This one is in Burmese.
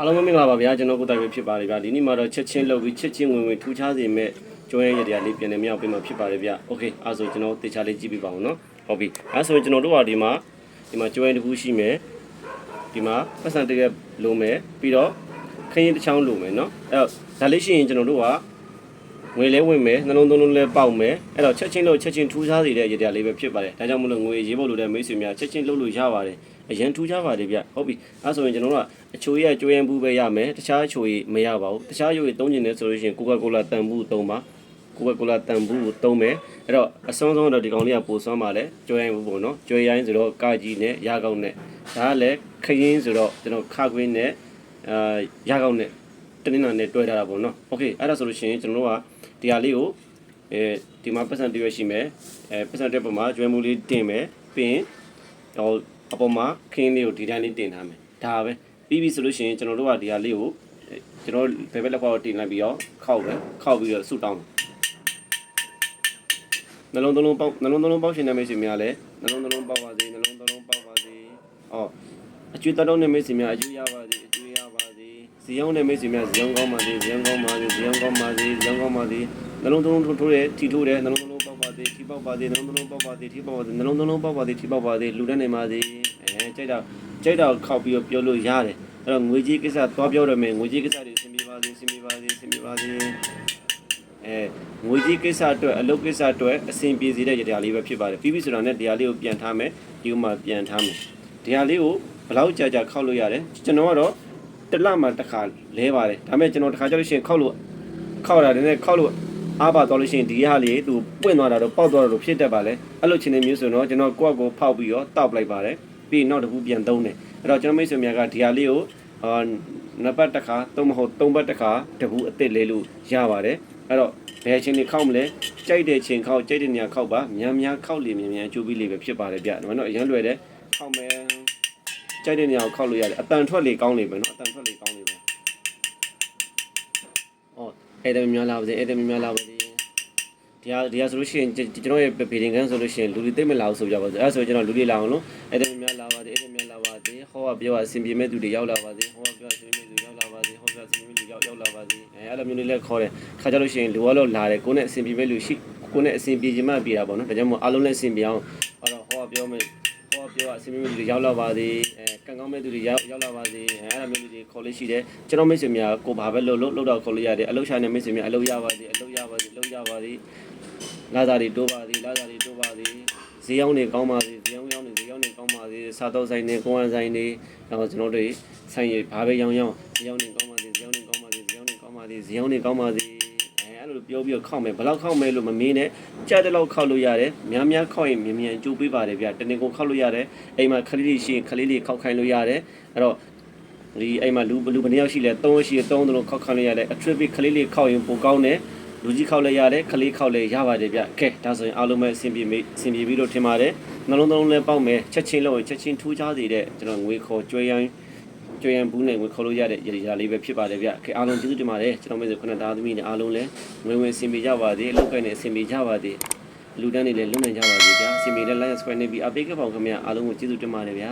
အားလုံးပဲမင်္ဂလာပါဗျာကျွန်တော်ကိုတိုင်ပဲဖြစ်ပါတယ်ဗျာဒီနေ့မှာတော့ချက်ချင်းလုပ်ပြီးချက်ချင်းဝင်ဝင်ထူခြားစေမဲ့ကျွမ်းရရတရားလေးပြန်နေမြောက်ပေးမှာဖြစ်ပါတယ်ဗျာโอเคအဲဆိုကျွန်တော်တေချာလေးကြည့်ပြပါအောင်နော်ဟုတ်ပြီအဲဆိုကျွန်တော်တို့ကဒီမှာဒီမှာကျွမ်းတစ်ခုရှိမယ်ဒီမှာပတ်စံတကယ်လိုမယ်ပြီးတော့ခရင်တစ်ချောင်းလိုမယ်နော်အဲ့တော့ဒါလေးရှိရင်ကျွန်တော်တို့ကငွေလဲဝင်မယ်နှလုံးသွင်းလုံးလဲပေါက်မယ်အဲ့တော့ချက်ချင်းလို့ချက်ချင်းထူးခြားစေတဲ့ရတရားလေးပဲဖြစ်ပါတယ်ဒါကြောင့်မလို့ငွေရေးဖို့လိုတဲ့မိတ်ဆွေများချက်ချင်းလုပ်လို့ရပါတယ် အရင်ထူးခြားပါတယ်ဗျဟုတ်ပြီအဲဆိုရင်ကျွန်တော်တို့ကအချိုရကျွေးရင်ဘူးပဲရမယ်တခြားအချိုရမရပါဘူးတခြားရုပ်ရည်သုံးကျင်နေဆိုလို့ရှိရင်ကိုကာကိုလာတန်ဘူးသုံးပါကိုကာကိုလာတန်ဘူးကိုသုံးမယ်အဲ့တော့အဆုံးဆုံးတော့ဒီကောင်လေးကပိုဆွမ်းပါလေကျွေးရင်ဘူးပေါ့နော်ကျွေးရင်ဆိုတော့ကာကြီးနဲ့ရကောက်နဲ့ဒါကလည်းခရင်ဆိုတော့ကျွန်တော်ခခွင်းနဲ့အာရကောက်နဲ့တနင်္လာနဲ့တွဲထားတာပေါ့နော်โอเคအဲ့ဒါဆိုလို့ရှိရင်ကျွန်တော်တို့ကဒီဟာလေးကိုအဲဒီမှာပတ်စံတရွက်ရှိမယ်အဲပတ်စံတက်ပေါ်မှာကျွဲမှုလေးတင်မယ်ပြီးရင်ဟို အပေါ်မှာခင်းလေးကိုဒီတိုင်းလေးတင်ထားမယ်ဒါပဲပြီးပြီဆိုလို့ရှိရင်ကျွန်တော်တို့ကဒီဟာလေးကိုကျွန်တော်ဘယ်ဘက်လက်ဖောက်တင်လိုက်ပြီးတော့ခောက်ပဲခောက်ပြီးတော့ဆုတောင်းနှလုံးသွင်းလုံးပေါက်နှလုံးသွင်းလုံးပေါက်ရှင်တဲ့မိတ်ဆွေများလည်းနှလုံးသွင်းလုံးပေါက်ပါစေနှလုံးသွင်းလုံးပေါက်ပါစေဟောအကျွေးတောင်းတဲ့မိတ်ဆွေများအကျွေးရပါစေအကျွေးရပါစေဇီယောင်းတဲ့မိတ်ဆွေများဇီယောင်းကောင်းပါစေဇီယောင်းကောင်းပါစေဇီယောင်းကောင်းပါစေဇီယောင်းကောင်းပါစေနှလုံးသွင်းလုံးထိုးထိုးတယ်ထီထိုးတယ်နှလုံးသွင်းလုံးပေါက်ပါ စေထီပေါက်ပါစေနှလုံးသွင်းလုံးပေါက်ပါစေထီပေါက်ပါစေနှလုံးသွင်းလုံးပေါက်ပါစေထီပေါက်ပါစေလူတန်းနေပါစေအဲကြိုက်တော့ကြိုက်တော့ခောက်ပြီးတော့ပြောလို့ရတယ်အဲ့တော့ငွေကြီးကိစ္စသွားပြောရမယ်ငွေကြီးကိစ္စတွေဆင်ပြေပါစေဆင်ပြေပါစေဆင်ပြေပါစေအဲငွေကြီးကိစ္စအတွက်အလုပ်ကိစ္စအတွက်အဆင်ပြေစေတဲ့ကြတရားလေးပဲဖြစ်ပါတယ်ပြီးပြီဆိုတာနဲ့တရားလေးကိုပြန်ထားမယ်ဒီဥမှာပြန်ထားမယ်တရားလေးကိုဘယ်လောက်ကြာကြာခောက်လို့ရတယ်ကျွန်တော်ကတော့တစ်လမှတစ်ခါလဲပါတယ်ဒါပေမဲ့ကျွန်တော်တစ်ခါကြောက်လို့ရှိရင်ခောက်လို့ခောက်တာတည်းနဲ့ခောက်လို့ အားပါသွားလို့ရှိရင်ဒီဟာလေးသူပွင့်သွားတာတော့ပေါက်သွားတာတော့ဖြစ်တတ်ပါလေအဲ့လိုချင်းနေမျိုးဆိုတော့ကျွန်တော်ကိုယ့်အကိုဖောက်ပြီးတော့တောက်ပလိုက်ပါတယ်ပြီးရင်နောက်တစ်ခုပြန်သုံးတယ်အဲ့တော့ကျွန်တော်မိတ်ဆွေများကဒီဟာလေးကိုအာနှစ်ပတ်တစ်ခါသုံးမဟုတ်သုံးပတ်တစ်ခါတကူအစ်စ်လေးလို့ရပါတယ်အဲ့တော့ဘယ်ချင်းနေခောက်မလဲကြိုက်တဲ့ချင်းခောက်ကြိုက်တဲ့နေရာခောက်ပါများများခောက်လေမြန်မြန်ကျိုးပြီးလေပဲဖြစ်ပါတယ်ဗျနော်အရင်လွယ်တယ်ခောက်မယ်ကြိုက်တဲ့နေရာကိုခောက်လို့ရတယ်အတန်ထွက်လေကောင်းလေပဲနော်အတန်ထွက်လေကောင်းလေပဲဟောအဲ့ဒါများလာပါစေအဲ့ဒါများလာပါစေ ဒီဟာဒီဟာဆိုလို့ရှိရင်ကျွန်တော်ရဲ့ဗီဒီယိုကန်ဆိုလို့ရှိရင်လူတွေသိမလာဘူးဆိုကြပါစို့အဲ့ဆိုကျွန်တော်လူတွေလာအောင်လို့အဲ့ဒါများလာပါစေအဲ့ဒါများလာပါစေဟောကပြောအဆင်ပြေမဲ့သူတွေရောက်လာပါစေဟောကပြောအဆင်ပြေမဲ့သူရောက်လာပါစေဟောပြောအဆင်ပြေမဲ့လူရောက်ရောက်လာပါစေအဲအဲ့လိုမျိုးလေးလည်းခေါ်တယ်ခါကြလို့ရှိရင်လူကတော့လာတယ်ကိုယ်နဲ့အဆင်ပြေမဲ့လူရှိကိုယ်နဲ့အဆင်ပြေချင်မှပြေတာပေါ့နော်ဒါကြောင့်မို့အားလုံးလည်းအဆင်ပြေအောင်ဟောတော့ဟောကပြောမဲ့ဟောပြောအဆင်ပြေမဲ့လူတွေရောက်လာပါစေအဲကံကောင်းမဲ့သူတွေရောက်ရောက်လာပါစေအဲအဲ့လိုမျိုးလေးတွေခေါ်လေးရှိတယ်ကျွန်တော်မိတ်ဆွေများကိုဘာပဲလုပ်လို့လုပ်တော့ခေါ်လို့ရတယ်အလုပ်ရှာနေမိတ်ဆွေများအလုပ်ရပါစေအလုပ်ရပါစေအလုပ်ရပါစေ လာစားတွေတိုးပါသည်လာစားတွေတိုးပါသည်ဈေးရောက်နေကောင်းပါသည်ဈေးရောက်ရောက်နေဈေးရောက်နေကောင်းပါသည်စားတော့ဆိုင်နေကိုဝန်ဆိုင်နေတော့ကျွန်တော်တို့ဆိုင်ရဘာပဲရောင်းရောင်းဈေးရောက်နေကောင်းပါသည်ဈေးရောက်နေကောင်းပါသည်ဈေးရောက်နေကောင်းပါသည်ဈေးရောက်နေကောင်းပါသည်အဲအဲ့လိုပြောပြီးတော့ခောက်မယ်ဘယ်လောက်ခောက်မယ်လို့မမေးနဲ့ကြက်တဲ့လောက်ခောက်လို့ရတယ်များများခောက်ရင်မြန်မြန်ကြိုးပေးပါတယ်ဗျတနေ့ကုန်ခောက်လို့ရတယ်အိမ်မှာခလေးလေးရှိရင်ခလေးလေးခောက်ခိုင်းလို့ရတယ်အဲ့တော့ဒီအိမ်မှာလူလူဘယ်နှယောက်ရှိလဲ၃ယောက်ရှိရင်၃လုံးခောက်ခိုင်းလို့ရတယ်အထရစ်ခလေးလေးခောက်ရင်ပိုကောင်းတယ် လူကြီးခောက်လဲရတယ်ခလေးခောက်လဲရပါတယ်ဗျကဲဒါဆိုရင်အားလုံးပဲအဆင်ပြေမိအဆင်ပြေပြီးလို့ထင်ပါတယ်နှလုံးသုံးလဲပေါက်မယ်ချက်ချင်းလို့ချက်ချင်းထူးခြားစေတဲ့ကျွန်တော်ငွေခေါ်ကျွေးရိုင်းကျွေးရန်ဘူးနဲ့ငွေခေါ်လို့ရတဲ့ရည်ရလေးပဲဖြစ်ပါတယ်ဗျကဲအားလုံးကျေးဇူးတင်ပါတယ်ကျွန်တော်မျိုးဆိုခုနသားသမီးနဲ့အားလုံးလည်းငွေဝင်အဆင်ပြေကြပါစေအလုပ်ကိုင်းနဲ့အဆင်ပြေကြပါစေလူတန်းနေလည်းလုံနိုင်ကြပါစေဗျာအဆင်ပြေတဲ့ line square နေပြီးအပိတ်ကပောင်ခင်ဗျာအားလုံးကိုကျေးဇူးတင်ပါတယ်ဗျာ